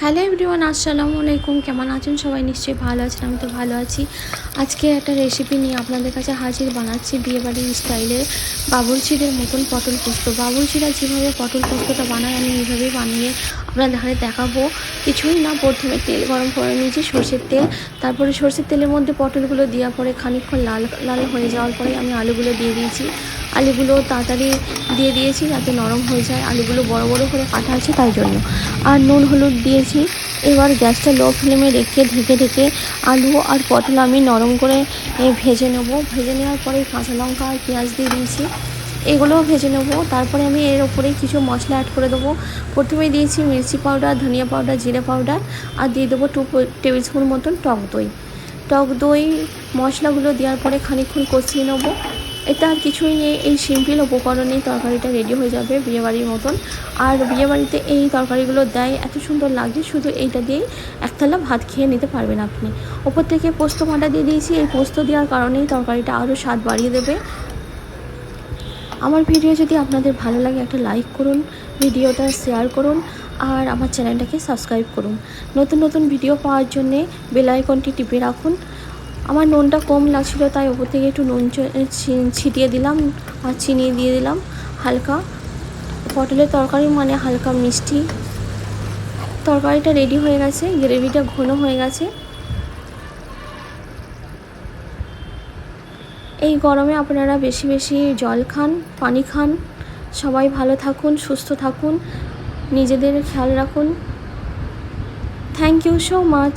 Hello everyone, আসসালামু আলাইকুম। কেমন আছেন? সবাই নিশ্চয়ই ভালো আছেন, আমি তো ভালো আছি। আজকে একটা রেসিপি নিয়ে আপনাদের কাছে হাজির বানাচ্ছি বিয়েবাড়ির স্টাইলে বাবুরচিদের মতন পটল পোস্ত। বাবুরচিরা যেভাবে পটল পোস্তটা বানায়, আমি এইভাবেই বানিয়ে আপনাদের ধারে দেখাবো। কিছুই না, প্রথমে তেল গরম করে নিয়েছি, সর্ষের তেল। তারপরে সর্ষের তেলের মধ্যে পটলগুলো দেওয়ার পরে খানিকক্ষণ লাল লাল হয়ে যাওয়ার পরে আমি আলুগুলো দিয়ে দিয়েছি। আলুগুলো তাড়াতাড়ি দিয়ে দিয়েছি যাতে নরম হয়ে যায়। আলুগুলো বড় বড় করে কাটা আছে তাই জন্য। আর নুন, হলুদ দিয়েছি। এবার গ্যাসটা লো ফ্লেমে রেখে ঢেকে ঢেকে আলু আর পটল আমি নরম করে ভেজে নেব। ভেজে নেওয়ার পরে কাঁচা লঙ্কা আর পেঁয়াজ দিয়ে দিয়েছি। এগুলোও ভেজে নেব। তারপরে আমি এর ওপরে কিছু মশলা অ্যাড করে দেবো। প্রথমে দিয়েছি মির্চি পাউডার ধনিয়া পাউডার জিরে পাউডার আর দিয়ে দেবো টু টেবিল স্পুন মতন টক দই। টক দই মশলাগুলো দেওয়ার পরে খানিকক্ষণ কষিয়ে নেব। এটা আর কিছুই নেই, এই সিম্পল উপকরণেই তরকারিটা রেডি হয়ে যাবে বিয়েবাড়ির মতন। আর বিয়েবাড়িতে এই তরকারিগুলো দেয়, এত সুন্দর লাগে শুধু এইটা দিয়েই একতলা ভাত খেয়ে নিতে পারবেন আপনি। ওপর থেকে পোস্ত বাটা দিয়ে দিয়েছি, এই পোস্ত দেওয়ার কারণেই তরকারিটা আরও স্বাদ বাড়িয়ে দেবে। আমার ভিডিও যদি আপনাদের ভালো লাগে, একটা লাইক করুন, ভিডিওটা শেয়ার করুন, আর আমার চ্যানেলটাকে সাবস্ক্রাইব করুন। নতুন নতুন ভিডিও পাওয়ার জন্যে বেল আইকনটি টিপে রাখুন। আমার নুনটা কম লাগছিল, তাই ওপর থেকে একটু নুন ছিটিয়ে দিলাম আর চিনি দিয়ে দিলাম হালকা। পটলের তরকারি মানে হালকা মিষ্টি। তরকারিটা রেডি হয়ে গেছে, গ্রেভিটা ঘন হয়ে গেছে। এই গরমে আপনারা বেশি বেশি জল খান, পানি খান। সবাই ভালো থাকুন, সুস্থ থাকুন, নিজেদের খেয়াল রাখুন। Thank you so much